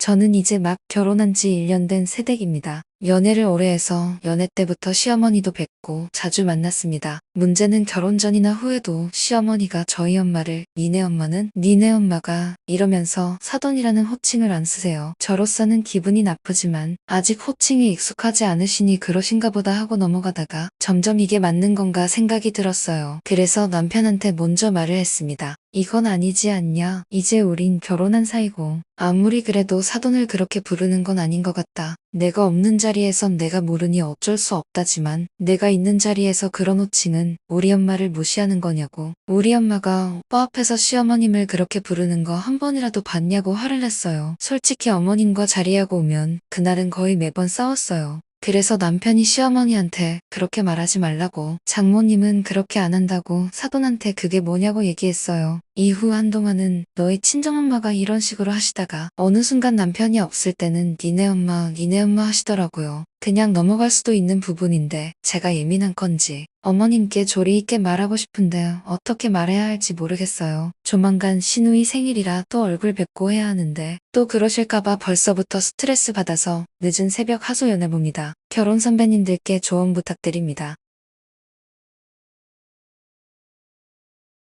저는 이제 막 결혼한 지 1년 된 새댁입니다. 연애를 오래 해서 연애 때부터 시어머니도 뵙고 자주 만났습니다. 문제는 결혼 전이나 후에도 시어머니가 저희 엄마를 니네 엄마는 니네 엄마가 이러면서 사돈이라는 호칭을 안 쓰세요. 저로서는 기분이 나쁘지만 아직 호칭이 익숙하지 않으시니 그러신가 보다 하고 넘어가다가 점점 이게 맞는 건가 생각이 들었어요. 그래서 남편한테 먼저 말을 했습니다. 이건 아니지 않냐? 이제 우린 결혼한 사이고 아무리 그래도 사돈을 그렇게 부르는 건 아닌 것 같다. 내가 없는 자리에선 내가 모르니 어쩔 수 없다지만 내가 있는 자리에서 그런 호칭은 우리 엄마를 무시하는 거냐고. 우리 엄마가 오빠 앞에서 시어머님을 그렇게 부르는 거 한 번이라도 봤냐고 화를 냈어요. 솔직히 어머님과 자리하고 오면 그날은 거의 매번 싸웠어요. 그래서 남편이 시어머니한테 그렇게 말하지 말라고 장모님은 그렇게 안 한다고 사돈한테 그게 뭐냐고 얘기했어요. 이후 한동안은 너희 친정엄마가 이런 식으로 하시다가 어느 순간 남편이 없을 때는 니네 엄마 니네 엄마 하시더라고요. 그냥 넘어갈 수도 있는 부분인데 제가 예민한 건지 어머님께 조리 있게 말하고 싶은데 어떻게 말해야 할지 모르겠어요. 조만간 신우이 생일이라 또 얼굴 뵙고 해야 하는데 또 그러실까봐 벌써부터 스트레스 받아서 늦은 새벽 하소연해봅니다. 결혼 선배님들께 조언 부탁드립니다.